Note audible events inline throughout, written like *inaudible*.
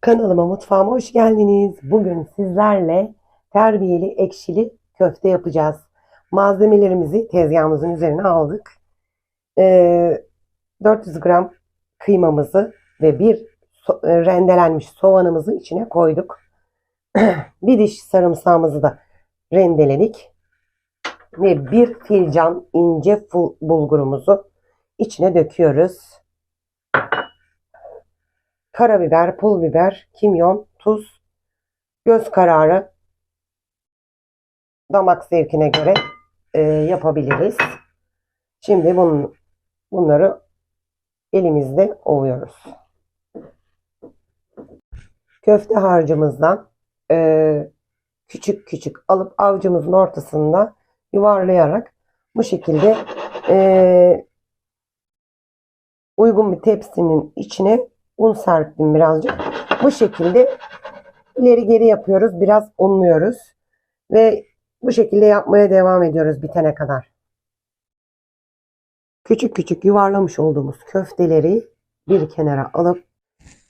Kanalıma mutfağıma hoş geldiniz. Bugün sizlerle terbiyeli ekşili köfte yapacağız. Malzemelerimizi tezgahımızın üzerine aldık. Ee, 400 gram kıymamızı ve bir so- e, rendelenmiş soğanımızı içine koyduk. *clears throat* bir diş sarımsağımızı da rendeledik. Ve bir fincan ince bulgurumuzu içine döküyoruz karabiber, pul biber, kimyon, tuz, göz kararı damak zevkine göre e, yapabiliriz. Şimdi bunun, bunları elimizde ovuyoruz. Köfte harcımızdan e, küçük küçük alıp avucumuzun ortasında yuvarlayarak bu şekilde e, uygun bir tepsinin içine un serptim birazcık. Bu şekilde ileri geri yapıyoruz. Biraz unluyoruz. Ve bu şekilde yapmaya devam ediyoruz bitene kadar. Küçük küçük yuvarlamış olduğumuz köfteleri bir kenara alıp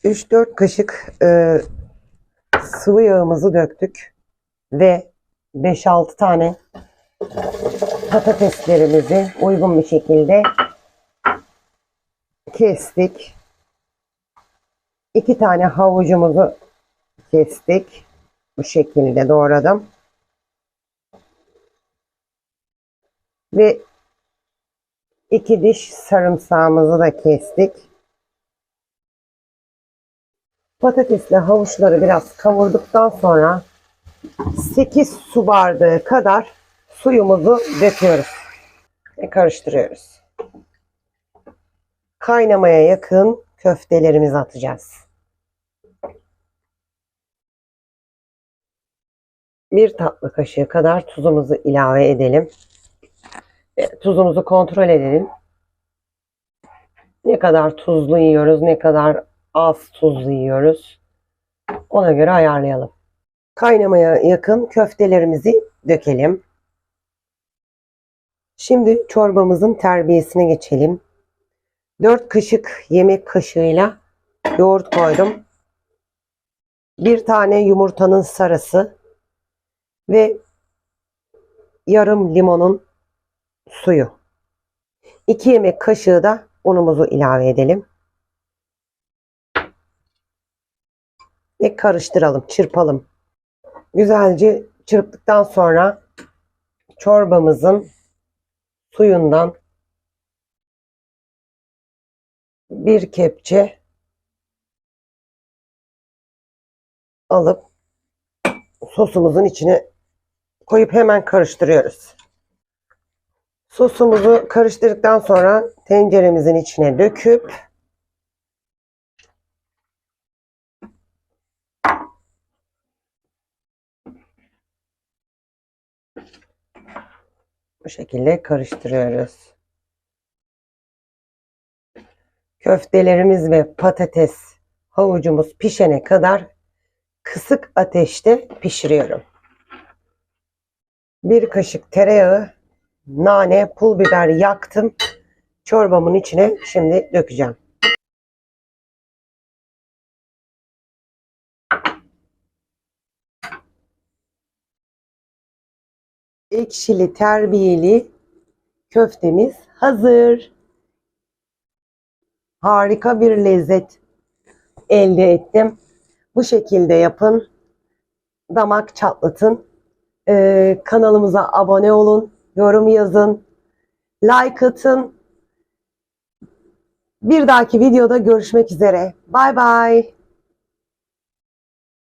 3-4 kaşık e, sıvı yağımızı döktük. Ve 5-6 tane patateslerimizi uygun bir şekilde kestik. İki tane havucumuzu kestik. Bu şekilde doğradım. Ve iki diş sarımsağımızı da kestik. Patatesle havuçları biraz kavurduktan sonra 8 su bardağı kadar suyumuzu döküyoruz. Ve karıştırıyoruz. Kaynamaya yakın köftelerimizi atacağız. Bir tatlı kaşığı kadar tuzumuzu ilave edelim. Ve tuzumuzu kontrol edelim. Ne kadar tuzlu yiyoruz, ne kadar az tuzlu yiyoruz. Ona göre ayarlayalım. Kaynamaya yakın köftelerimizi dökelim. Şimdi çorbamızın terbiyesine geçelim. 4 kaşık yemek kaşığıyla yoğurt koydum. Bir tane yumurtanın sarısı ve yarım limonun suyu. 2 yemek kaşığı da unumuzu ilave edelim. Ve karıştıralım, çırpalım. Güzelce çırptıktan sonra çorbamızın suyundan bir kepçe alıp sosumuzun içine koyup hemen karıştırıyoruz. Sosumuzu karıştırdıktan sonra tenceremizin içine döküp bu şekilde karıştırıyoruz. Köftelerimiz ve patates havucumuz pişene kadar kısık ateşte pişiriyorum. Bir kaşık tereyağı, nane, pul biber yaktım. Çorbamın içine şimdi dökeceğim. Ekşili terbiyeli köftemiz hazır harika bir lezzet elde ettim. Bu şekilde yapın. Damak çatlatın. Ee, kanalımıza abone olun. Yorum yazın. Like atın. Bir dahaki videoda görüşmek üzere. Bay bay.